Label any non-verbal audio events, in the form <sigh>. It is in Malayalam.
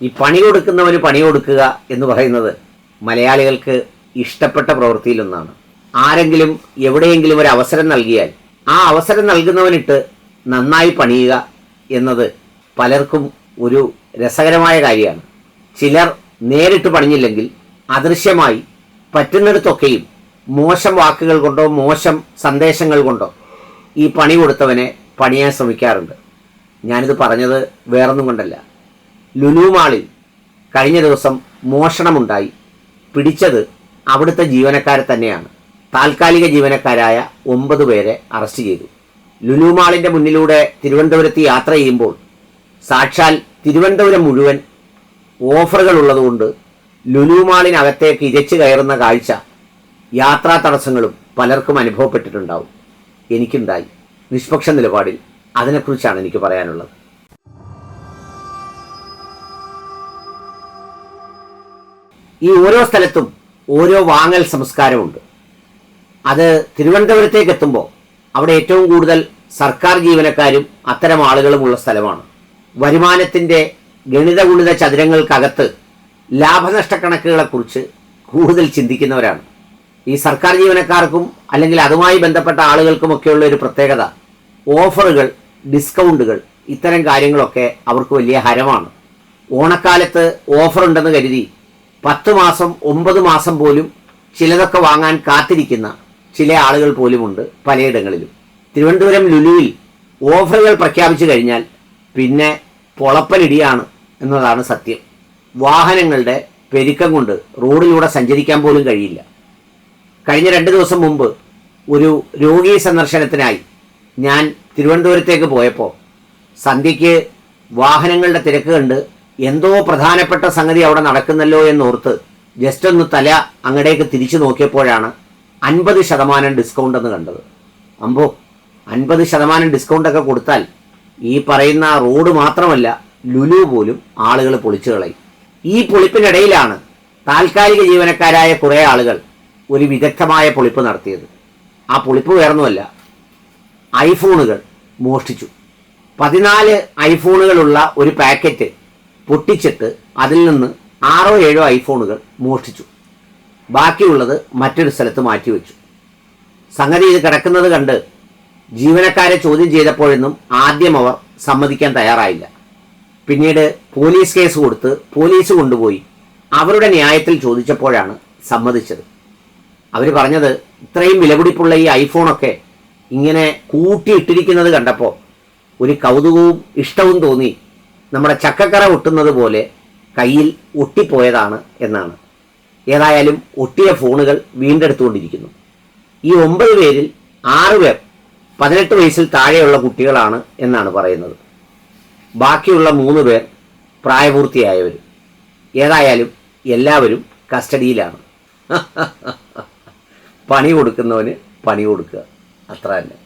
ഈ പണി കൊടുക്കുന്നവന് പണി കൊടുക്കുക എന്ന് പറയുന്നത് മലയാളികൾക്ക് ഇഷ്ടപ്പെട്ട പ്രവൃത്തിയിലൊന്നാണ്. ആരെങ്കിലും എവിടെയെങ്കിലും ഒരു അവസരം നൽകിയാൽ ആ അവസരം നൽകുന്നവനിട്ട് നന്നായി പണിയുക എന്നത് പലർക്കും ഒരു രസകരമായ കാര്യമാണ്. ചിലർ നേരിട്ട് പണിഞ്ഞില്ലെങ്കിൽ അദൃശ്യമായി പറ്റുന്നിടത്തൊക്കെയും മോശം വാക്കുകൾ കൊണ്ടോ മോശം സന്ദേശങ്ങൾ കൊണ്ടോ ഈ പണി കൊടുത്തവനെ പണിയാൻ ശ്രമിക്കാറുണ്ട്. ഞാനിത് പറഞ്ഞത് വേറൊന്നും കൊണ്ടല്ല. ലുലു മാളിൽ കഴിഞ്ഞ ദിവസം മോഷണമുണ്ടായി. പിടിച്ചത് അവിടുത്തെ ജീവനക്കാരെ തന്നെയാണ്. താൽക്കാലിക ജീവനക്കാരായ ഒമ്പത് പേരെ അറസ്റ്റ് ചെയ്തു. ലുലുമാളിന്റെ മുന്നിലൂടെ തിരുവനന്തപുരത്ത് യാത്ര ചെയ്യുമ്പോൾ സാക്ഷാൽ തിരുവനന്തപുരം മുഴുവൻ ഓഫറുകൾ ഉള്ളതുകൊണ്ട് ലുലുമാളിനകത്തേക്ക് ഇരച്ചു കയറുന്ന കാഴ്ച യാത്രാ തടസ്സങ്ങളും പലർക്കും അനുഭവപ്പെട്ടിട്ടുണ്ടാവും. എനിക്കുണ്ടായി. നിഷ്പക്ഷ നിലപാടിൽ അതിനെക്കുറിച്ചാണ് എനിക്ക് പറയാനുള്ളത്. ഈ ഓരോ സ്ഥലത്തും ഓരോ വാങ്ങൽ സംസ്കാരമുണ്ട്. അത് തിരുവനന്തപുരത്തേക്ക് എത്തുമ്പോൾ അവിടെ ഏറ്റവും കൂടുതൽ സർക്കാർ ജീവനക്കാരും അത്തരം ആളുകളുമുള്ള സ്ഥലമാണ്. വരുമാനത്തിന്റെ ഗണിതഗുണിത ചതുരങ്ങൾക്കകത്ത് ലാഭനഷ്ട കണക്കുകളെക്കുറിച്ച് കൂടുതൽ ചിന്തിക്കുന്നവരാണ്. ഈ സർക്കാർ ജീവനക്കാർക്കും അല്ലെങ്കിൽ അതുമായി ബന്ധപ്പെട്ട ആളുകൾക്കുമൊക്കെയുള്ള ഒരു പ്രത്യേകത ഓഫറുകൾ ഡിസ്കൗണ്ടുകൾ ഇത്തരം കാര്യങ്ങളൊക്കെ അവർക്ക് വലിയ ഹരമാണ്. ഓണക്കാലത്ത് ഓഫർ ഉണ്ടെന്ന് കരുതി പത്ത് മാസം ഒമ്പത് മാസം പോലും ചിലതൊക്കെ വാങ്ങാൻ കാത്തിരിക്കുന്ന ചില ആളുകൾ പോലുമുണ്ട് പലയിടങ്ങളിലും. തിരുവനന്തപുരം ലുലുവിൽ ഓഫറുകൾ പ്രഖ്യാപിച്ചു കഴിഞ്ഞാൽ പിന്നെ പൊളപ്പനിടിയാണ് എന്നതാണ് സത്യം. വാഹനങ്ങളുടെ പെരുക്കം കൊണ്ട് റോഡിലൂടെ സഞ്ചരിക്കാൻ പോലും കഴിയില്ല. കഴിഞ്ഞ രണ്ട് ദിവസം മുമ്പ് ഒരു രോഗി സന്ദർശനത്തിനായി ഞാൻ തിരുവനന്തപുരത്തേക്ക് പോയപ്പോൾ സന്ധ്യയ്ക്ക് വാഹനങ്ങളുടെ തിരക്ക് കണ്ട് എന്തോ പ്രധാനപ്പെട്ട സംഗതി അവിടെ നടക്കുന്നല്ലോ എന്നോർത്ത് ജസ്റ്റ് ഒന്ന് തല അങ്ങടേക്ക് തിരിച്ചു നോക്കിയപ്പോഴാണ് അൻപത് ശതമാനം ഡിസ്കൗണ്ട് എന്ന് കണ്ടത്. അമ്പോ അൻപത് ശതമാനം ഡിസ്കൗണ്ട് ഒക്കെ കൊടുത്താൽ ഈ പറയുന്ന റോഡ് മാത്രമല്ല ലുലു പോലും ആളുകൾ പൊളിച്ചു കളയും. ഈ പൊളിപ്പിനിടയിലാണ് താൽക്കാലിക ജീവനക്കാരായ കുറേ ആളുകൾ ഒരു വിദഗ്ധമായ പൊളിപ്പ് നടത്തിയത്. ആ പൊളിപ്പ് വേറൊന്നുമല്ല. ഐഫോണുകൾ മോഷ്ടിച്ചു. പതിനാല് ഐഫോണുകളുള്ള ഒരു പാക്കറ്റ് പൊട്ടിച്ചിട്ട് അതിൽ നിന്ന് ആറോ ഏഴോ ഐഫോണുകൾ മോഷ്ടിച്ചു. ബാക്കിയുള്ളത് മറ്റൊരു സ്ഥലത്ത് മാറ്റിവെച്ചു. സംഗതി ഇത് കിടക്കുന്നത് കണ്ട് ജീവനക്കാരെ ചോദ്യം ചെയ്തപ്പോഴൊന്നും ആദ്യം അവർ സമ്മതിക്കാൻ തയ്യാറായില്ല. പിന്നീട് പോലീസ് കേസ് കൊടുത്ത് പോലീസ് കൊണ്ടുപോയി അവരുടെ ന്യായത്തിൽ ചോദിച്ചപ്പോഴാണ് സമ്മതിച്ചത്. അവർ പറഞ്ഞത് ഇത്രയും വിലപിടിപ്പുള്ള ഈ ഐഫോണൊക്കെ ഇങ്ങനെ കൂട്ടിയിട്ടിരിക്കുന്നത് കണ്ടപ്പോൾ ഒരു കൗതുകവും ഇഷ്ടവും തോന്നി. നമ്മുടെ ചക്കക്കറ ഒട്ടുന്നത് പോലെ കയ്യിൽ ഒട്ടിപ്പോയതാണ് എന്നാണ്. ഏതായാലും ഒട്ടിയ ഫോണുകൾ വീണ്ടെടുത്തുകൊണ്ടിരിക്കുന്നു. ഈ ഒമ്പത് പേരിൽ ആറ് പേർ പതിനെട്ട് വയസ്സിൽ താഴെയുള്ള കുട്ടികളാണ് എന്നാണ് പറയുന്നത്. ബാക്കിയുള്ള മൂന്ന് പേർ പ്രായപൂർത്തിയായവർ. ഏതായാലും എല്ലാവരും കസ്റ്റഡിയിലാണ്. <laughs> പണി കൊടുക്കുന്നവന് പണി കൊടുക്കുക. അത്ര തന്നെ.